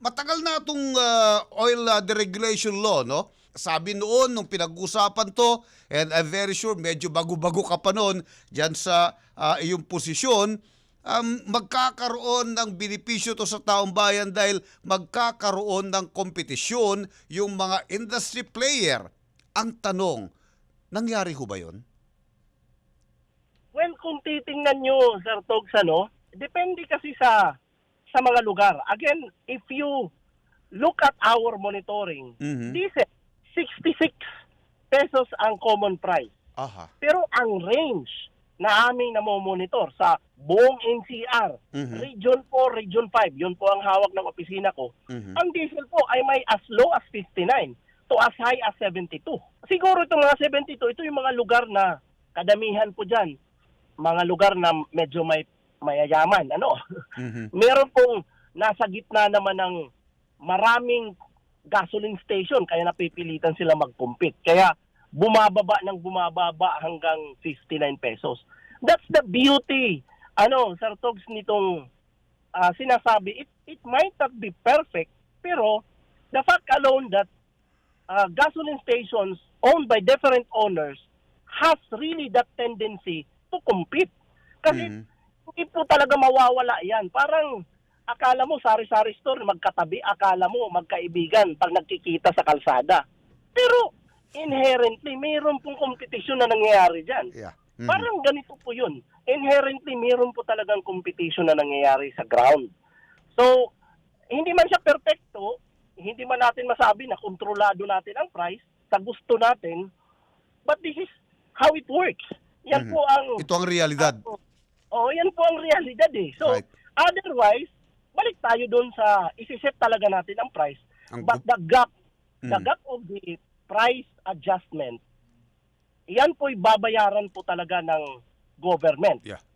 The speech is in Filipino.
matagal na itong uh, oil uh, deregulation law, no? Sabi noon, nung pinag-usapan to, and I'm very sure medyo bago-bago ka pa noon dyan sa uh, iyong posisyon, um, magkakaroon ng benepisyo to sa taong bayan dahil magkakaroon ng kompetisyon yung mga industry player. Ang tanong, nangyari ho ba yun? Well, kung titingnan nyo, Sir Togs, ano, depende kasi sa sa mga lugar. Again, if you look at our monitoring, Mhm. diesel, 66 pesos ang common price. Aha. Pero ang range na aming namomonitor sa buong NCR, Mhm. Region 4, Region 5, yun po ang hawak ng opisina ko, Mhm. ang diesel po ay may as low as 59 to as high as 72. Siguro itong mga 72, ito yung mga lugar na kadamihan po dyan, mga lugar na medyo may mayayaman. Ano? Mhm. Meron pong nasa gitna naman ng maraming gasoline station kaya napipilitan sila mag-compete. Kaya bumababa ng bumababa hanggang 59 pesos. That's the beauty. Ano, Sir Togs, nitong ah, sinasabi, it, it might not be perfect, pero the fact alone that ah, gasoline stations owned by different owners has really that tendency to compete. Kasi Mhm. Hindi po talaga mawawala yan. Parang akala mo sari-sari store magkatabi, akala mo magkaibigan pag nagkikita sa kalsada. Pero inherently, mayroon pong competition na nangyayari dyan. Yeah. Mhm. Parang ganito po yun. Inherently, mayroon po talagang competition na nangyayari sa ground. So, hindi man siya perfecto, hindi man natin masabi na kontrolado natin ang price sa gusto natin, but this is how it works. Yan Mhm. po ang... Ito ang realidad. Yan po ang realidad eh. So, Right. otherwise, balik tayo doon sa isiset talaga natin ang price. Ang But the gap, the Mm. gap of the price adjustment, yan po'y babayaran po talaga ng government. Yeah.